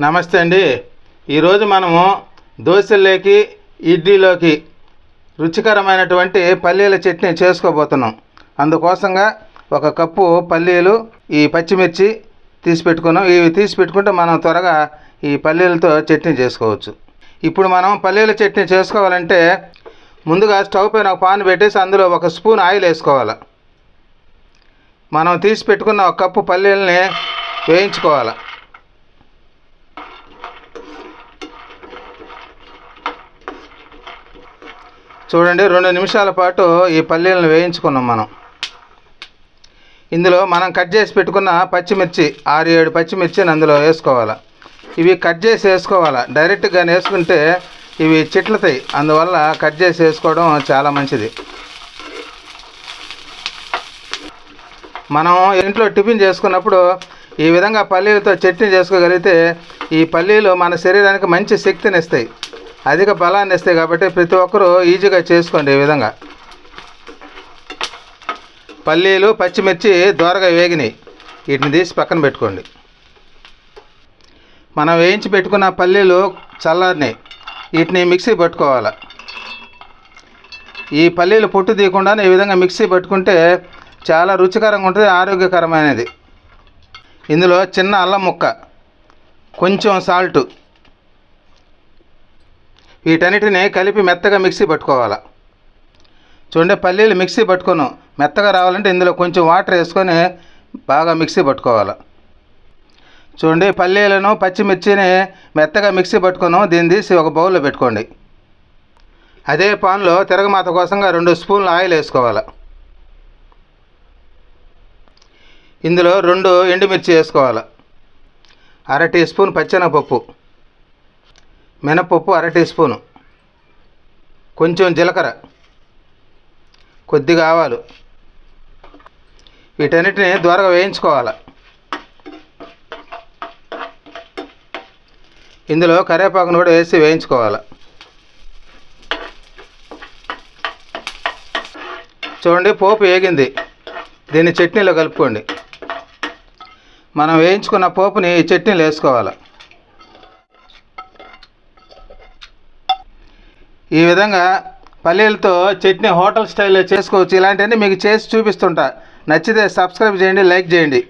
నమస్తే అండి. ఈరోజు మనము దోశల్లోకి ఇడ్లీలోకి రుచికరమైనటువంటి పల్లీల చట్నీ చేసుకోబోతున్నాం. అందుకోసంగా ఒక కప్పు పల్లీలు ఈ పచ్చిమిర్చి తీసి పెట్టుకున్నాం ఇవి తీసి పెట్టుకుంటే మనం త్వరగా ఈ పల్లీలతో చట్నీ చేసుకోవచ్చు. ఇప్పుడు మనం పల్లీల చట్నీ చేసుకోవాలంటే ముందుగా స్టవ్ పైన ఒక పాన్ పెట్టేసి అందులో ఒక స్పూన్ ఆయిల్ వేసుకోవాలి. మనం తీసి పెట్టుకున్న ఒక కప్పు పల్లీలని వేయించుకోవాలి. చూడండి రెండు నిమిషాల పాటు ఈ పల్లీలను వేయించుకున్నాం మనం. ఇందులో మనం కట్ చేసి పెట్టుకున్న పచ్చిమిర్చి ఆరు ఏడు పచ్చిమిర్చిని అందులో వేసుకోవాలి. ఇవి కట్ చేసి వేసుకోవాలి. డైరెక్ట్గా వేసుకుంటే ఇవి చిట్లతాయి. అందువల్ల కట్ చేసి వేసుకోవడం చాలా మంచిది. మనం ఇంట్లో టిఫిన్ చేసుకున్నప్పుడు ఈ విధంగా పల్లీలతో చట్నీ చేసుకోగలిగితే ఈ పల్లీలు మన శరీరానికి మంచి శక్తిని ఇస్తాయి. అధిక బలాన్ని ఇస్తాయి కాబట్టి ప్రతి ఒక్కరూ ఈజీగా చేసుకోండి ఈ విధంగా. పల్లీలు పచ్చిమిర్చి దోరగా వేగినాయి. వీటిని తీసి పక్కన పెట్టుకోండి. మనం వేయించి పెట్టుకున్న పల్లీలు చల్లారినాయి. వీటిని మిక్సీ పట్టుకోవాలి. ఈ పల్లీలు పొట్టు తీయకుండా ఈ విధంగా మిక్సీ పట్టుకుంటే చాలా రుచికరంగా ఉంటుంది ఆరోగ్యకరమైనది. ఇందులో చిన్న అల్లం ముక్క కొంచెం సాల్ట్ వీటన్నిటిని కలిపి మెత్తగా మిక్సీ పట్టుకోవాలి. చూడండి పల్లీలు మిక్సీ పట్టుకోను. మెత్తగా రావాలంటే ఇందులో కొంచెం వాటర్ వేసుకొని బాగా మిక్సీ పట్టుకోవాలి. చూడండి పల్లీలను పచ్చిమిర్చిని మెత్తగా మిక్సీ పట్టుకును. దీన్ని తీసి ఒక బౌల్లో పెట్టుకోండి. అదే పాన్లో తిరగమాత కోసంగా రెండు స్పూన్లు ఆయిల్ వేసుకోవాలి. ఇందులో రెండు ఎండుమిర్చి వేసుకోవాలి. అర టీ స్పూన్ పచ్చెనగపప్పు. మినపప్పు అర టీ స్పూను. కొంచెం జీలకర్ర. కొద్దిగా ఆవాలు. వీటన్నిటిని ద్వారగా వేయించుకోవాలి. ఇందులో కరివేపాకును కూడా వేసి వేయించుకోవాలి. చూడండి పోపు వేగింది. దీన్ని చట్నీలో కలుపుకోండి. మనం వేయించుకున్న పోపుని ఈ చట్నీలో వేసుకోవాలి. ఈ విధంగా పల్లీలతో చట్నీ హోటల్ స్టైల్లో చేసుకోవచ్చు. ఇలాంటివన్నీ మీకు చేసి చూపిస్తుంటా. నచ్చితే సబ్స్క్రైబ్ చేయండి లైక్ చేయండి.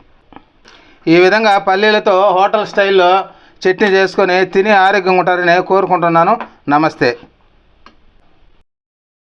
ఈ విధంగా పల్లీలతో హోటల్ స్టైల్లో చట్నీ చేసుకొని తిని ఆరోగ్యంగా ఉంటారని కోరుకుంటున్నాను. నమస్తే.